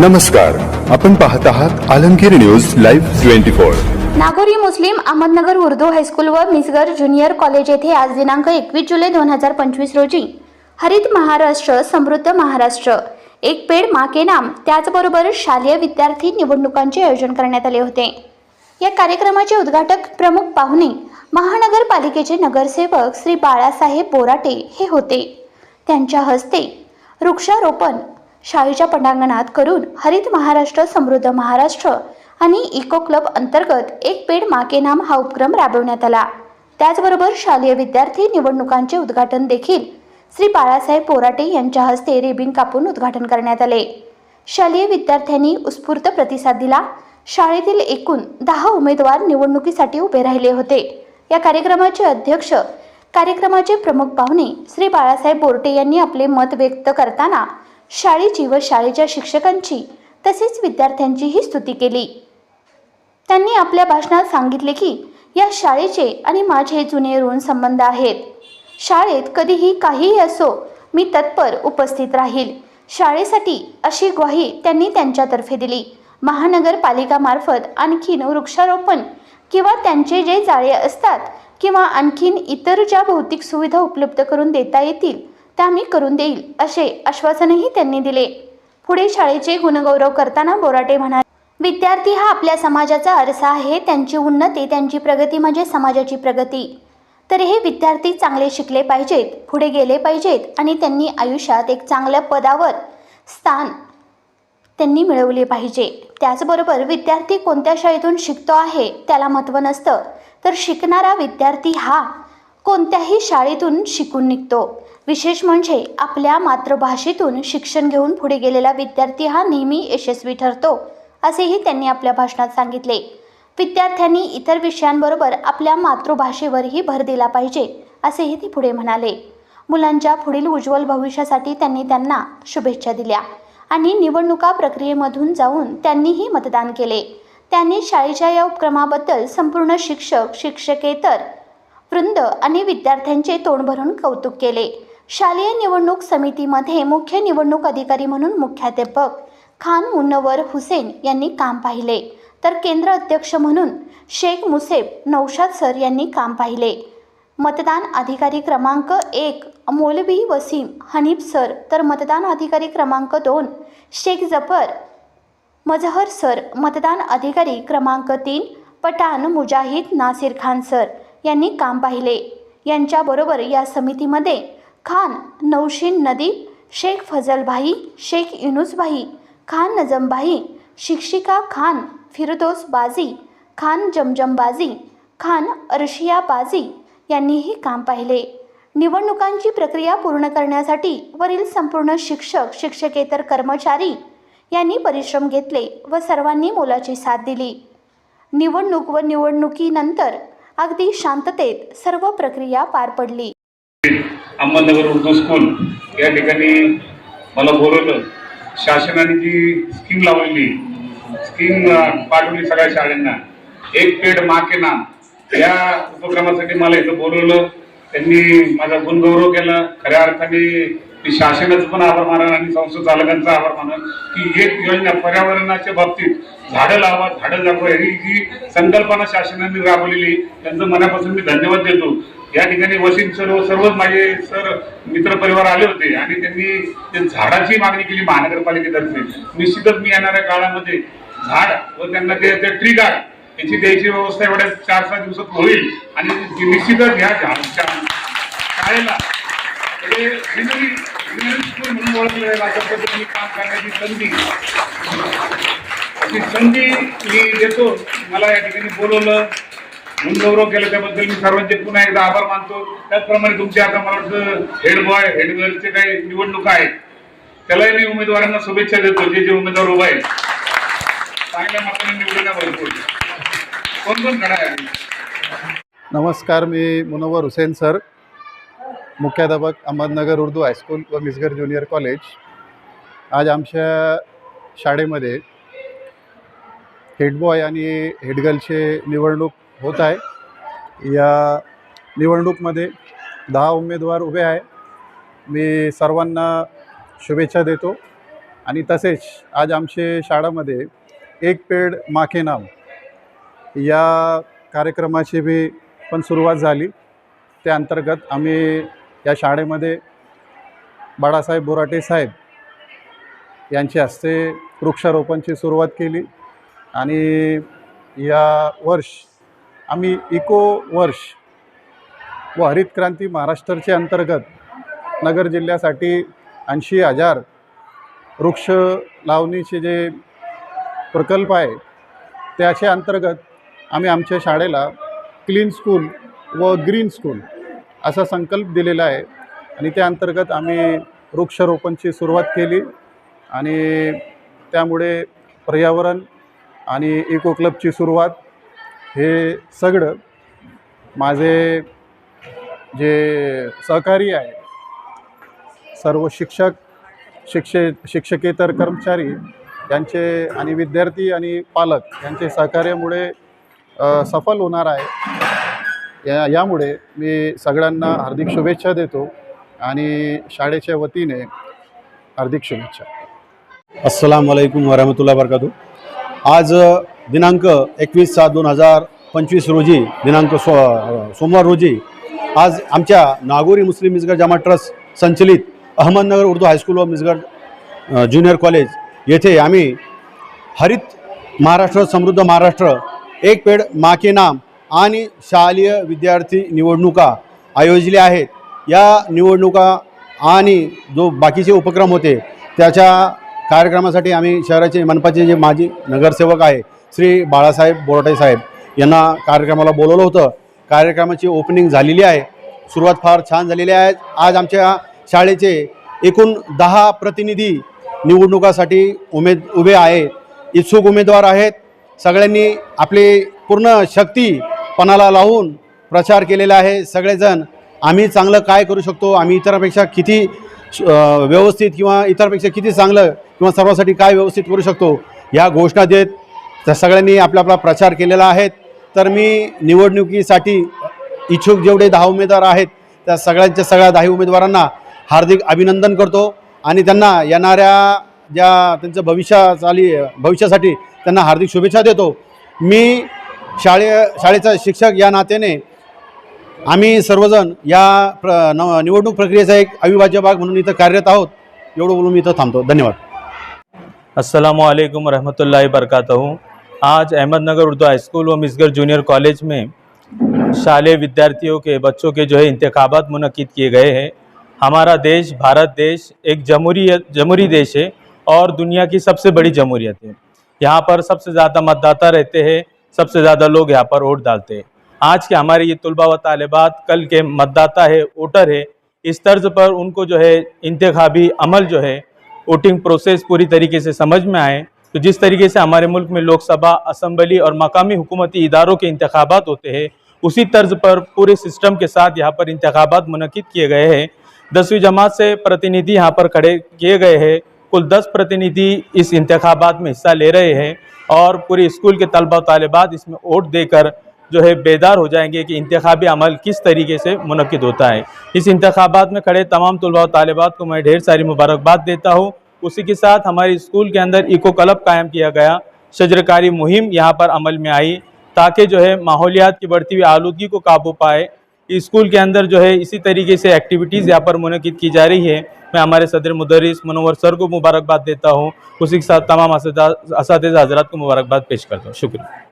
नमस्कार आपण पाहत आहात Alamgir news live twenty four. Nagori Muslim Ahmednagar Urdu high school व मिसगर ज्युनियर कॉलेज येथे आज दिनांक एकवीस जुलै दोन हजार पंचवीस रोजी हरित महाराष्ट्र समृद्ध महाराष्ट्र एक पेड मा के नाम त्याचबरोबर शालेय विद्यार्थी निवडणुकांचे आयोजन करण्यात आले होते. या कार्यक्रमाचे उद्घाटक प्रमुख पाहुणे महानगरपालिकेचे नगरसेवक श्री बाळासाहेब बोराटे हे होते. त्यांच्या हस्ते वृक्षारोपण शाळेच्या पटांगणात करून हरित महाराष्ट्र समृद्ध महाराष्ट्र आणि इको क्लब अंतर्गत एक पेड माके नाम हा उपक्रम राबवण्यात आला. त्याचबरोबर शालेय विद्यार्थी निवडणुकांचे उद्घाटन देखील श्री बाळासाहेब पोराटे यांच्या हस्ते रेबिन कापून उद्घाटन करण्यात आले. शालेय विद्यार्थ्यांनी उत्स्फूर्त प्रतिसाद दिला. शाळेतील एकूण दहा उमेदवार निवडणुकीसाठी उभे राहिले होते. या कार्यक्रमाचे अध्यक्ष कार्यक्रमाचे प्रमुख पाहुणे श्री बाळासाहेब बोर्टे यांनी आपले मत व्यक्त करताना शाळेची व शाळेच्या शिक्षकांची तसेच विद्यार्थ्यांचीही स्तुती केली. त्यांनी आपल्या भाषणात सांगितले की या शाळेचे आणि माझे जुने ऋण संबंध आहेत. शाळेत कधीही काहीही असो मी तत्पर उपस्थित राहील. शाळेसाठी अशी ग्वाही त्यांनी त्यांच्यातर्फे दिली. महानगरपालिकामार्फत आणखीन वृक्षारोपण किंवा त्यांचे जे जाळे असतात किंवा आणखीन इतर ज्या भौतिक सुविधा उपलब्ध करून देता येतील त्या मी करून देईल असे आश्वासनही त्यांनी दिले. पुढे शाळेचे गुणगौरव करताना बोराटे म्हणाले विद्यार्थी हा आपल्या समाजाचा आरसा आहे त्यांची उन्नती त्यांची प्रगती म्हणजे समाजाची प्रगती. तर हे विद्यार्थी चांगले शिकले पाहिजेत पुढे गेले पाहिजेत आणि त्यांनी आयुष्यात एक चांगल्या पदावर स्थान त्यांनी मिळवले पाहिजे. त्याचबरोबर विद्यार्थी कोणत्या शाळेतून शिकतो आहे त्याला महत्त्व नसतं. तर शिकणारा विद्यार्थी हा कोणत्याही शाळेतून शिकून निघतो. विशेष म्हणजे आपल्या मातृभाषेतून शिक्षण घेऊन पुढे गेलेला विद्यार्थी हा नेहमी यशस्वी ठरतो असेही त्यांनी आपल्या भाषणात सांगितले. विद्यार्थ्यांनी इतर विषयांबरोबर आपल्या मातृभाषेवरही भर दिला पाहिजे असेही ते पुढे म्हणाले. मुलांच्या पुढील उज्ज्वल भविष्यासाठी त्यांनी त्यांना शुभेच्छा दिल्या आणि निवडणुका प्रक्रियेमधून जाऊन त्यांनीही मतदान केले. त्यांनी शाळेच्या या उपक्रमाबद्दल संपूर्ण शिक्षक शिक्षकेतर वृंद आणि विद्यार्थ्यांचे तोंड भरून कौतुक केले. शालेय निवडणूक समितीमध्ये मुख्य निवडणूक अधिकारी म्हणून मुख्याध्यापक खान मुन्नवर हुसेन यांनी काम पाहिले. तर केंद्र अध्यक्ष म्हणून शेख मुसेब नौशाद सर यांनी काम पाहिले. मतदान अधिकारी क्रमांक एक मौलवी वसीम हनीफ सर तर मतदान अधिकारी क्रमांक दोन शेख जफर मजहर सर मतदान अधिकारी क्रमांक तीन पठाण मुजाहिद नासिर खान सर यांनी काम पाहिले. यांच्याबरोबर या समितीमध्ये खान नौशीन नदीब शेख फजलभाई शेख युनुसभाई खान नजमभाई शिक्षिका खान फिरदोस बाजी खान जमजम बाजी खान अर्शिया बाजी यांनीही काम पाहिले. निवडणुकांची प्रक्रिया पूर्ण करण्यासाठी वरील संपूर्ण शिक्षक शिक्षकेतर कर्मचारी यांनी परिश्रम घेतले व सर्वांनी मोलाची साथ दिली. निवडणूक व निवडणुकीनंतर अगदी शांततेत सर्व प्रक्रिया पार पडली. अहमदनगर उर्दू स्कूल या ठिकाणी मला बोलवलं. शासनाने जी स्कीम लावलेली स्कीम पाठवली सगळ्या शाळांना एक पेड मा के नाम या उपक्रमासाठी मला इथं बोलवलं. त्यांनी माझा गुणगौरव केला. खऱ्या अर्थाने मी शासनाचं पण आभार मानन आणि संस्था चालकांचा आभार मानन की एक योजना पर्यावरणाच्या बाबतीत झाडं लावा झाडं जगवा ही जी संकल्पना शासनाने राबवलेली त्यांचं मनापासून मी धन्यवाद देतो. या ठिकाणी वसीम सर्व सर्वच माझे सर मित्र परिवार आले होते आणि त्यांनी ते झाडाची मागणी केली महानगरपालिकेतर्फे. निश्चितच मी येणाऱ्या काळामध्ये झाड व त्यांना ते ते ट्री गार्ड त्याची द्यायची व्यवस्था एवढ्या चार सहा दिवसात होईल आणि निश्चितच ह्या झाड शाळेला. म्हणजे स्कूल म्हणून ओळखलं आहे पद्धतीने काम करण्याची संधी ती संधी मी देतो. मला या ठिकाणी बोलवलं. म्हणून गौरव केला त्याबद्दल मी सर्वांचे पुन्हा एकदा आभार मानतो. त्याचप्रमाणे तुमचे आता मला वाटतं हेड बॉय हेड गर्लचे काही निवडणुका आहेत. त्यालाही मी उमेदवारांना शुभेच्छा देतो जे जे उमेदवार उभा आहेत. चांगल्या मार्गाने निवडून भरपूर. कोण कोण आहे नमस्कार मी मुनव्वर हुसेन सर मुख्याध्यापक अहमदनगर उर्दू हायस्कूल व मिसगर ज्युनियर कॉलेज. आज आमच्या शाळेमध्ये हेडबॉय आणि हेडगर्लचे निवडणूक होत आहे. या निवडणूकमध्ये दहा उमेदवार उभे आहे. मी सर्वांना शुभेच्छा देतो. आणि तसेच आज आमचे शाळेमध्ये एक पेड माखे नाम या कार्यक्रमाची बी पण सुरुवात झाली. त्या अंतर्गत आम्ही या शाळेमध्ये बाळासाहेब बोराटे साहेब यांच्या हस्ते वृक्षारोपणची सुरुवात केली आणि या वर्ष आम्ही इको वर्ष व हरित क्रांती महाराष्ट्राच्या अंतर्गत नगर जिल्ह्यासाठी ऐंशी हजार वृक्ष लावणीचे जे प्रकल्प आहे त्याच्या अंतर्गत आम्ही आमच्या शाळेला क्लीन स्कूल व ग्रीन स्कूल असा संकल्प दिलेला आहे. आणि त्या अंतर्गत आम्ही वृक्षारोपणची सुरुवात केली. आणि त्यामुळे पर्यावरण आणि इको क्लबची सुरुवात हे सगळं माझे जे सहकारी आहे सर्व शिक्षक शिक्षे शिक्षकेतर कर्मचारी यांचे आणि विद्यार्थी आणि पालक यांचे सहकार्यामुळे सफल होणार आहे. या यामुळे मी सगळ्यांना हार्दिक शुभेच्छा देतो आणि शाळेच्या वतीने हार्दिक शुभेच्छा. अस्सलाम वालेकुम वरहमतुल्ला वरकातू आज दिनांक एकवीस सात दोन हजार पंचवीस रोजी दिनांक सो सोमवार रोजी आज आमच्या नागोरी मुस्लिम मिसगड जमा ट्रस्ट संचलित अहमदनगर उर्दू हायस्कूल व मिसगड ज्युनियर कॉलेज येथे आम्ही हरित महाराष्ट्र समृद्ध महाराष्ट्र एक पेड माके नाम आणि शालेय विद्यार्थी निवडणुका आयोजल्या आहेत. या निवडणुका आणि जो बाकीचे उपक्रम होते त्याच्या कार्यक्रमासाठी आम्ही शहराचे मनपाचे जे माजी नगरसेवक आहे श्री बाळासाहेब बोराटे साहेब यांना कार्यक्रमाला बोलवलं होतं. कार्यक्रमाची ओपनिंग झालेली आहे. सुरुवात फार छान झालेली आहे. आज आमच्या शाळेचे एकूण दहा प्रतिनिधी निवडणुकासाठी उमेद उभे आहेत इच्छुक उमेदवार आहेत. सगळ्यांनी आपली पूर्ण शक्ती पणाला लावून प्रचार केलेला आहे. सगळेजण आम्ही चांगलं काय करू शकतो आम्ही इतरांपेक्षा किती व्यवस्थित किंवा इतरपेक्षा किती चांगलं किंवा सर्वांसाठी काय व्यवस्थित करू शकतो या घोषणा देत त्या सगळ्यांनी आपला आपला प्रचार केलेला आहे. तर मी निवडणुकीसाठी इच्छुक जेवढे दहा उमेदवार आहेत त्या सगळ्यांच्या सगळ्या दहा उमेदवारांना हार्दिक अभिनंदन करतो आणि त्यांना येणाऱ्या ज्या त्यांचं भविष्या चाली भविष्यासाठी त्यांना हार्दिक शुभेच्छा देतो. मी शाळे शाळेचा शिक्षक या नात्याने आम्ही सर्वजण या प्र न निवडणूक प्रक्रियेचा एक अविभाज्य भाग म्हणून इथं कार्यरत आहोत. एवढं बोलून मी इथं थांबतो. धन्यवाद. असलकम रहमतुल्ला वरकatuh आज अहमदनगर उर्दू हाईस्कूल व मिसगर जूनियर कॉलेज में शालेय विद्यार्थियों के बच्चों के जो है इंतखाबात मुनद किए गए हैं। हमारा देश भारत देश एक जमहूरी जमहूरी देश है और दुनिया की सबसे बड़ी जमहूरियत है। यहाँ पर सबसे ज़्यादा मतदाता रहते हैं, सबसे ज़्यादा लोग यहाँ पर वोट डालते हैं। आज के हमारे ये तलबा व तालिबात कल के मतदाता है, वोटर है, इस तर्ज पर उनको जो है इंतबी अमल जो है, वोटिंग प्रोसेस पूरी तरीके से समझ में आए। तो जिस तरीके से हमारे मुल्क में लोकसभा, असम्बली और मकामी हुकूमती इदारों के इंतबात होते हैं, उसी तर्ज पर पूरे सिस्टम के साथ यहाँ पर इंतबात मुनद किए गए हैं। दसवीं जमात से प्रतिनिधि यहाँ पर खड़े किए गए हैं। कुल दस प्रतिनिधि इस इंतबात में हिस्सा ले रहे हैं और पूरे स्कूल के तलबा तलबात इसमें वोट देकर जो है बेदार हो जाएँगे कि इंतखाबी अमल किस तरीके से मुनद होता है। इस इंतखाबात में खड़े तमाम तलबा तालिबात को मैं ढेर सारी मुबारकबाद देता हूँ। उसी के साथ हमारे स्कूल के अंदर इको क्लब कायम किया गया। शजरकारी मुहिम यहाँ पर अमल में आई ताकि जो है माहौलियात की बढ़ती हुई आलूदगी को काबू पाए। स्कूल के अंदर जो है इसी तरीके से एक्टिविटीज़ यहाँ पर मुनद की जा रही है। मैं हमारे सदर मुदरिस मनोवर सर को मुबारकबाद देता हूँ। उसी के साथ तमाम इस हजरात को मुबारकबाद पेश करता हूँ। शुक्रिया।